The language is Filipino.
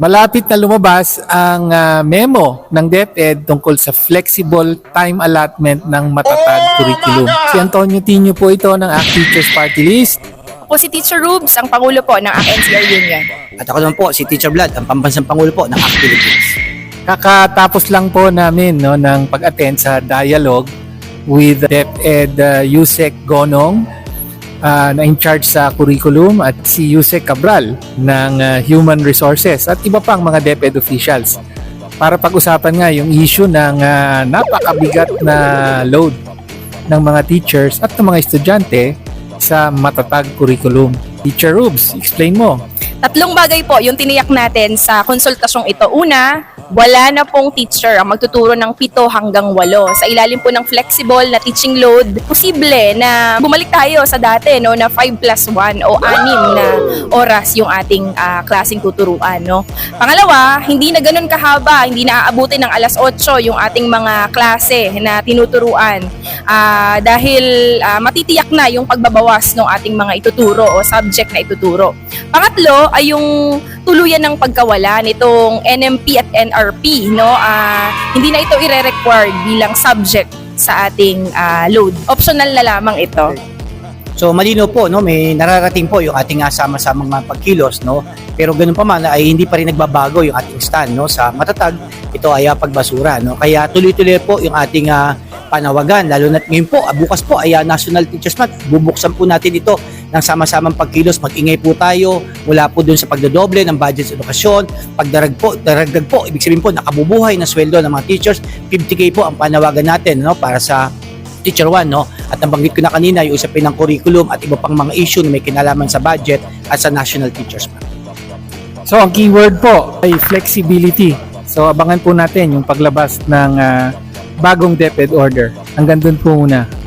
Malapit na lumabas ang ah, memo ng DepEd tungkol sa flexible time allotment ng matatag curriculum. Si Antonio Tino po ito ng ACT Teachers Party List. po si Teacher Rubes, ang Pangulo po ng NCR Union. At ako naman po, si Teacher Vlad, ang pambansang pangulo po ng ACT Philippines. Kakatapos lang po namin no, ng pag-attend sa dialogue with DepEd uh, Yusek Gonong uh, na in charge sa curriculum at si Yusek Cabral ng uh, Human Resources at iba pang mga DepEd officials para pag-usapan nga yung issue ng uh, napakabigat na load ng mga teachers at ng mga estudyante sa matatag curriculum. Teacher Rubes, explain mo. Tatlong bagay po yung tiniyak natin sa konsultasyong ito. Una, wala na pong teacher ang magtuturo ng pito hanggang walo. Sa ilalim po ng flexible na teaching load, posible na bumalik tayo sa dati no, na 5 plus 1 o 6 na oras yung ating ah, klaseng tuturuan. No? Pangalawa, hindi na ganun kahaba, hindi na aabutin ng alas 8 yung ating mga klase na tinuturuan Ah, dahil ah, matitiyak na yung pagbabawas ng ating mga ituturo o subject na ituturo. Pangatlo ay yung tuluyan ng pagkawala nitong NMP at NRP, no? Ah, hindi na ito ire-required bilang subject sa ating ah, load. Optional na lamang ito. So malino po, no, may nararating po yung ating uh, sama-samang mga pagkilos, no. Pero ganun pa man ay hindi pa rin nagbabago yung ating stand, no, sa matatag. Ito ay ah, pagbasura, no. Kaya tuloy-tuloy po yung ating ah, panawagan, lalo na ngayon po, ah, bukas po ay ah, National Teachers Month. Bubuksan po natin ito ng sama-samang pagkilos. Mag-ingay po tayo mula po dun sa pagdodoble ng budget sa edukasyon, pagdarag po, daragdag po, ibig sabihin po nakabubuhay na sweldo ng mga teachers. 50k po ang panawagan natin, no, para sa Teacher 1, no? At nabanggit ko na kanina yung usapin ng curriculum at iba pang mga issue na may kinalaman sa budget at sa National Teachers Month. So ang keyword po ay flexibility. So abangan po natin yung paglabas ng ah, bagong DepEd order. Hanggang dun po muna.